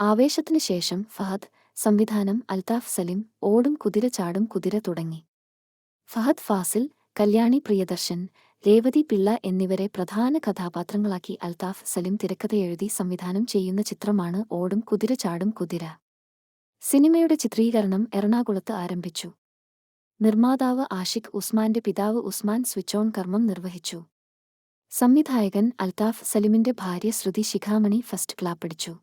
ആവേശത്തിനു ശേഷം ഫഹദ് സംവിധാനം അൽതാഫ് സലിം ഓടും കുതിര ചാടും കുതിര തുടങ്ങി. ഫഹദ് ഫാസിൽ കല്യാണി പ്രിയദർശൻ രേവതി പിള്ള എന്നിവരെ പ്രധാന കഥാപാത്രങ്ങളാക്കി അൽതാഫ് സലിം തിരക്കഥയെഴുതി സംവിധാനം ചെയ്യുന്ന ചിത്രമാണ് ഓടും കുതിര ചാടും കുതിര. സിനിമയുടെ ചിത്രീകരണം എറണാകുളത്ത് ആരംഭിച്ചു. നിർമ്മാതാവ് ആഷിഖ് ഉസ്മാന്റെ പിതാവ് ഉസ്മാൻ സ്വിച്ച് ഓൺ കർമ്മം നിർവഹിച്ചു. സംവിധായകൻ അൽതാഫ് സലിമിന്റെ ഭാര്യ ശ്രുതി ശിഖാമണി ഫസ്റ്റ് ക്ലാപ്പടിച്ചു.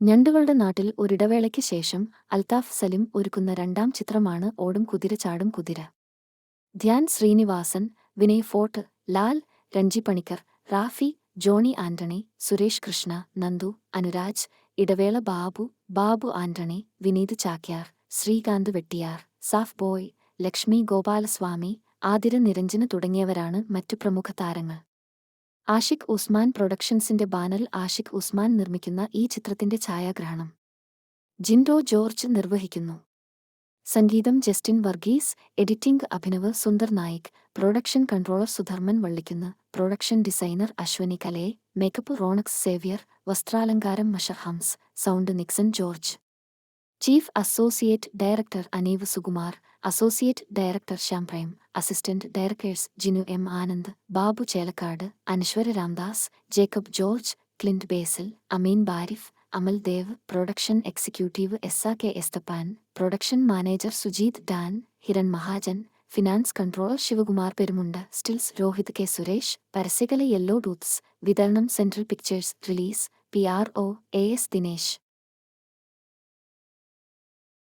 ഞണ്ടുകളുടെ നാട്ടിൽ ഒരിടവേളയ്ക്ക് ശേഷം അൽതാഫ് സലിം ഒരുക്കുന്ന രണ്ടാം ചിത്രമാണ് ഓടും കുതിര ചാടും കുതിര. ധ്യാൻ ശ്രീനിവാസൻ വിനയ് ഫോർട്ട് ലാൽ രഞ്ജി പണിക്കർ റാഫി ജോണി ആന്റണി സുരേഷ് കൃഷ്ണ നന്ദു അനുരാജ് ഇടവേള ബാബു ബാബു ആന്റണി വിനീത് ചാക്യാർ ശ്രീകാന്ത് വെട്ടിയാർ സാഫ് ബോയ് ലക്ഷ്മി ഗോപാലസ്വാമി ആതിര നിരഞ്ജന തുടങ്ങിയവരാണ് മറ്റു പ്രമുഖ താരങ്ങൾ. ആഷിഖ് ഉസ്മാൻ പ്രൊഡക്ഷൻസിന്റെ ബാനൽ ആഷിഖ് ഉസ്മാൻ നിർമ്മിക്കുന്ന ഈ ചിത്രത്തിന്റെ ഛായാഗ്രഹണം. ജിൻഡോ ജോർജ് നിർവഹിക്കുന്നു. സംഗീതം Justin Varghese editing Abhinav Sundar Nayak production controller Sudharman Vallikkunnu production designer Ashwini Kale makeup Ronex Xavier വസ്ത്രാലങ്കാരം Mashar Hamsa sound Nixon George. Chief associate director Aneev Sukumar associate director Shyam Prem assistant directors Jinu M Anand Babu Chelakkad Anaswara Ramdas Jacob George Clint Basil Ameen Barif Amal Dev production executive S A K Esthappan production manager Sujith Dan Hiran Mahajan finance controller Sivakumar Perumunda stills Rohit K Suresh പരസ്യകല yellow tooths വിതരണം Central Pictures release P R O A S Dinesh